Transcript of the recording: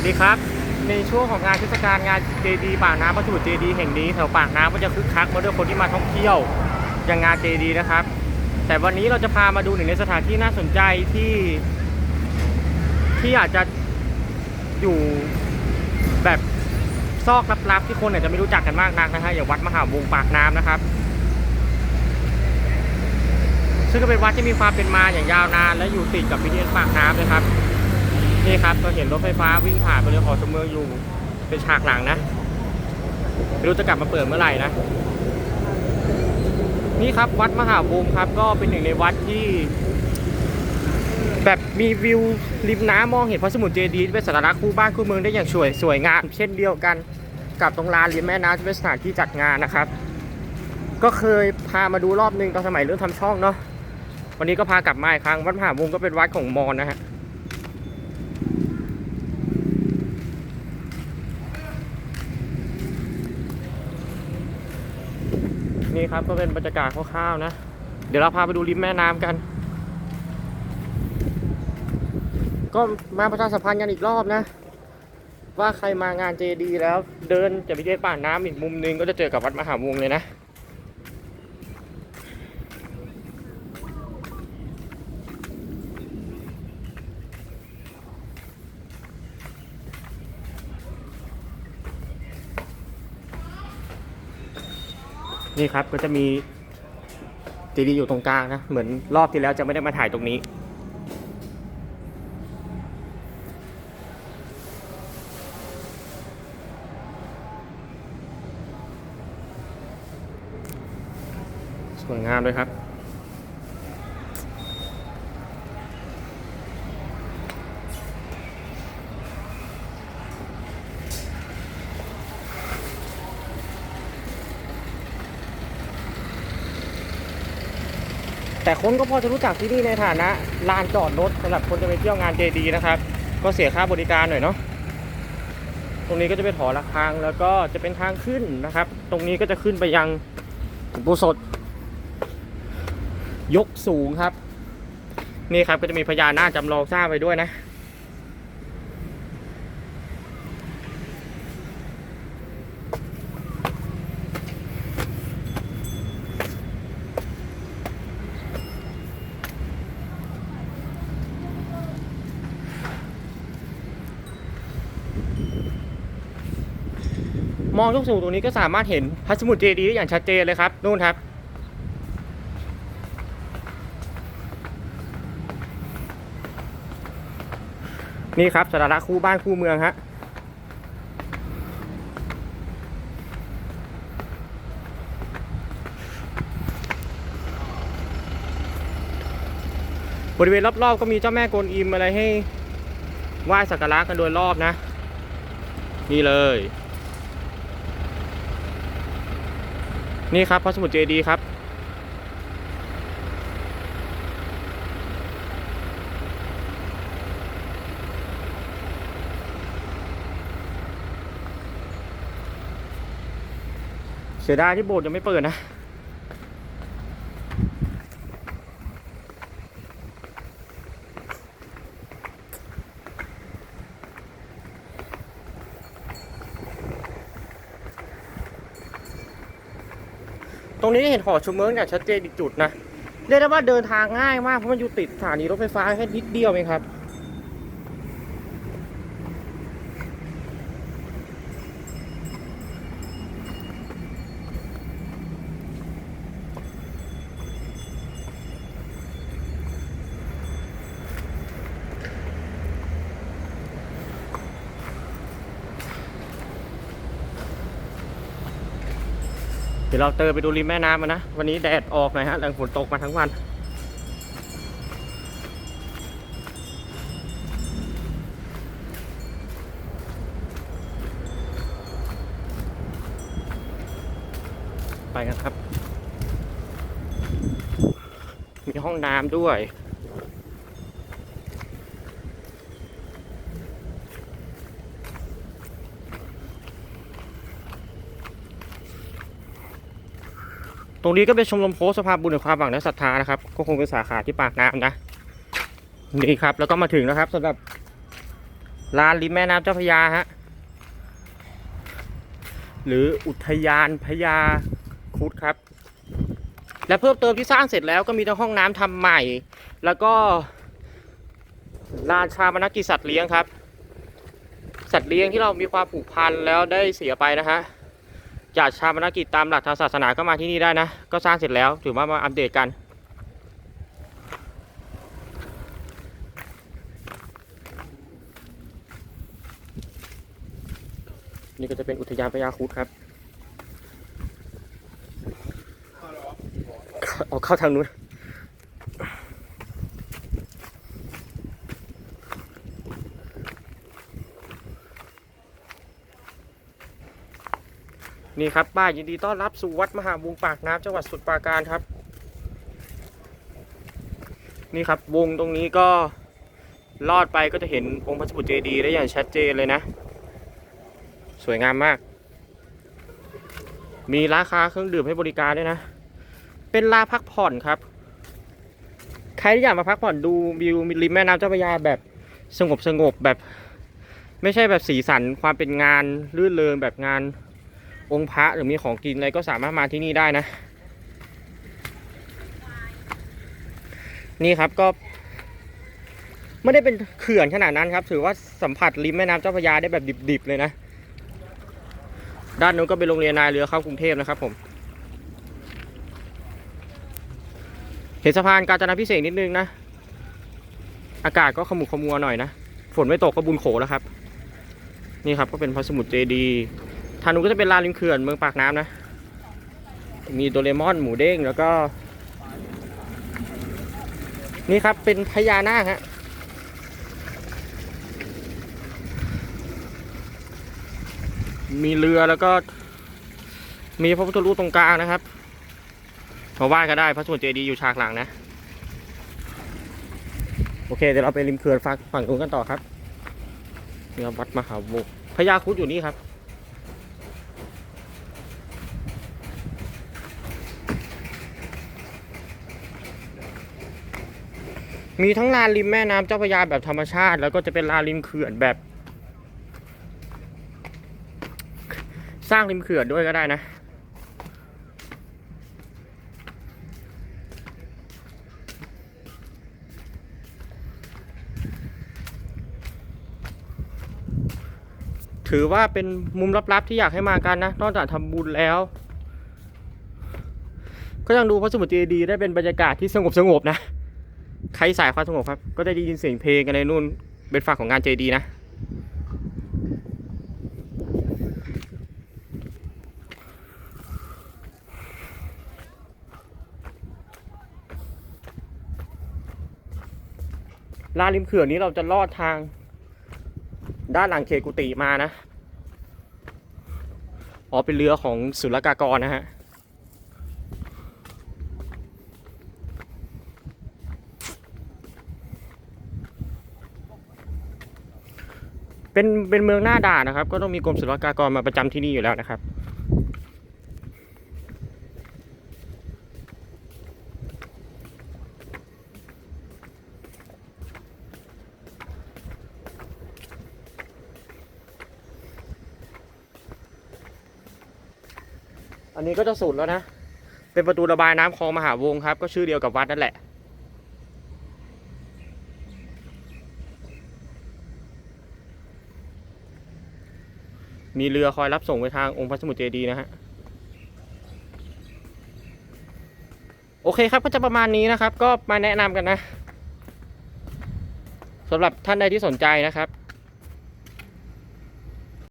วัสดีครับ ในช่วงของงานเทศกาลงานเจดีปากน้ำพระสมุทรเจดีแห่งนี้แถวปากน้ำก็จะคึกคักมาด้วยคนที่มาท่องเที่ยวอย่างงานเจดีนะครับ แต่วันนี้เราจะพามาดูหนึ่งในสถานที่น่าสนใจที่ ที่อาจจะอยู่แบบซอกลับๆที่คนอาจจะไม่รู้จักกันมากนักนะฮะอย่างวัดมหาวงปากน้ำนะครับซึ่งก็เป็นวัดที่มีความเป็นมาอย่างยาวนาน และอยู่ติดกับพิธีปากน้ำเลยครับ นี่ครับก็เห็นรถไฟฟ้าวิ่งผ่านไปเลยขอชมเมืองอยู่เป็นฉากหลังนะไม่รู้จะกลับมาเปิดเมื่อไหร่นะนี่ครับวัดมหาวงศ์ครับ ก็เป็นหนึ่งในวัดที่ แบบมีวิวริมน้ำมองเห็นพระสมุทรเจดีย์เป็นสัญลักษณ์คู่บ้านคู่เมืองได้อย่างสวยสวยงามเช่นเดียวกันกับตรงลานริมแม่น้ำที่เป็นสถานที่จัดงานนะครับ ก็เคยพามาดูรอบนึงตอนสมัยเริ่มทำช่องเนาะวันนี้ก็พากลับมาอีกครั้งวัดมหาวงศ์ก็เป็นวัดของมอญนะฮะ นี่ครับก็เป็นบรรยากาศคร่าวๆนะ เดี๋ยวเราพาไปดูริมแม่น้ำกัน ก็มาประชาสัมพันธ์กันอีกรอบนะ ว่าใครมางานเจดีแล้ว เดินจะไปเจอป่านน้ำอีกมุมนึงก็จะเจอกับวัดมหาวงเลยนะ นี่ครับก็จะมีจีดีอยู่ตรงกลางนะ เหมือนรอบที่แล้วจะไม่ได้มาถ่ายตรงนี้ สวยงามเลยครับ แต่คนก็พอจะรู้จักที่นี่ในฐานะลานจอดรถสำหรับคนจะไปเที่ยวงานเจดีนะครับ ก็เสียค่าบริการหน่อยเนาะตรงนี้ก็จะเป็นหอระฆังแล้วก็จะเป็นทางขึ้นนะครับ ตรงนี้ก็จะขึ้นไปยังบูสดยกสูงครับ นี่ครับก็จะมีพญานาคจำลองสร้างไปด้วยนะ มองยกสูงตรงนี้ก็สามารถเห็นพระสมุทรเจดีย์ได้อย่างชัดเจนเลยครับนู่นครับ นี่ครับสถานะคู่บ้านคู่เมืองฮะบริเวณรอบๆก็มีเจ้าแม่กวนอิมอะไรให้ไหว้สักการะกันโดยรอบนะ นี่เลย นี่ครับพระสมุทรเจดีครับ เสียดายที่โบสถ์ยังไม่เปิดนะ ตรงนี้เห็นหอชุมเมืองอย่างชัดเจนอีกจุดนะเรียกได้ว่าเดินทางง่ายมากเพราะมันอยู่ติดสถานีรถไฟฟ้าแค่นิดเดียวเองครับ เดี๋ยวเราเตินไปดูริมแม่น้ำมานะ วันนี้แดดออกหน่อยฮะหลังฝนตกมาทั้งวัน ไปกันครับ มีห้องน้ำด้วย รงนี้ก็เป็นชมรมโพสสภาพบุญแห่งความหวังและศรัทธานะครับ ก็คงเป็นสาขาที่ปากน้ำนะนี่ครับ แล้วก็มาถึงแล้วครับสำหรับลานริมแม่น้ำเจ้าพยาฮะหรืออุทยานพญาครุดครับ และเพิ่มเติมที่สร้างเสร็จแล้วก็มีทั้งห้องน้ำทำใหม่ แล้วก็ลานชาปนกิจสัตว์เลี้ยงครับ สัตว์เลี้ยงที่เรามีความผูกพันแล้วได้เสียไปนะฮะ จากชาปนกิจตามหลักทางศาสนาก็มาที่นี่ได้นะ ก็สร้างเสร็จแล้วถือว่ามาอัปเดตกัน นี่ก็จะเป็นอุทยานพญาครุดครับเอาเข้าทางนู้น นี่ครับป้ายินดีต้อนรับสู่วัดมหาวงปากน้ำจังหวัดสมุทรปราการครับ นี่ครับวงตรงนี้ก็ลอดไปก็จะเห็นองค์พระสมุทรเจดีย์ได้อย่างชัดเจนเลยนะ สวยงามมาก มีร้านค้าเครื่องดื่มให้บริการด้วยนะ เป็นลาพักผ่อนครับ ใครที่อยากมาพักผ่อนดูวิวริมแม่น้ำเจ้าพระยาแบบสงบสงบแบบ ไม่ใช่แบบสีสันความเป็นงานรื่นเริงแบบงาน องค์พระหรือมีของกินอะไรก็สามารถมาที่นี่ได้นะ นี่ครับก็ ไม่ได้เป็นเขื่อนขนาดนั้นครับ ถือว่าสัมผัสริมแม่น้ำเจ้าพระยาได้แบบดิบๆเลยนะ ด้านนู้นก็เป็นโรงเรียนนายเรือเข้ากรุงเทพนะครับผมเห็นสะพานกาญจนาพิเศษนิดนึงนะ อากาศก็ขมุกขมัวหน่อยนะ ฝนไม่ตกก็บุญโขแล้วครับ นี่ครับก็เป็นพระสมุทรเจดีย์างนู้นก็จะเป็นลานริมเขื่อนเมืองปากน้ำนะ มีโดเรมอนหมูเด้งแล้วก็ นี่ครับเป็นพญานาคฮะมีเรือแล้วก็ มีพระพุทธรูปตรงกลางนะครับมาไหว้ก็ได้พระสมุทรเจดีย์อยู่ฉากหลังนะ โอเคเดี๋ยวเราไปริมเขื่อนฝั่งฝั่งนู้นกันต่อครับนี่ครับวัดมหาวงพญาคุดอยู่นี่ครับ มีทั้งลานริมแม่น้ำเจ้าพระยาแบบธรรมชาติ แล้วก็จะเป็นลานริมเขื่อนแบบ สร้างริมเขื่อนด้วยก็ได้นะถือว่าเป็นมุมลับๆที่อยากให้มากันนะ นอกจากทำบุญแล้ว ก็ยังดูพระสมุทรเจดีย์ได้เป็นบรรยากาศที่สงบสงบๆนะ ใครสายความสงบครับ ก็ได้ยินเสียงเพลงกันในนู่น เป็นฝั่งของงานเจดีย์นะ ลานริมเขื่อนนี้เราจะลอดทาง ด้านหลังเขตกุฏิมานะ อ๋อเป็นเรือของศุลกากรนะฮะ เป็นเป็นเมืองหน้าด่านนะครับ ก็ต้องมีกรมศุลกากรมาประจำที่นี่อยู่แล้วนะครับ อันนี้ก็จะสุดแล้วนะ เป็นประตูระบายน้ำคลองมหาวงครับ ก็ชื่อเดียวกับวัดนั่นแหละ มีเรือคอยรับส่งไปทางองค์พระสมุทรเจดีย์นะฮะ โอเคครับก็จะประมาณนี้นะครับ ก็มาแนะนำกันนะสำหรับท่านใดที่สนใจนะครับ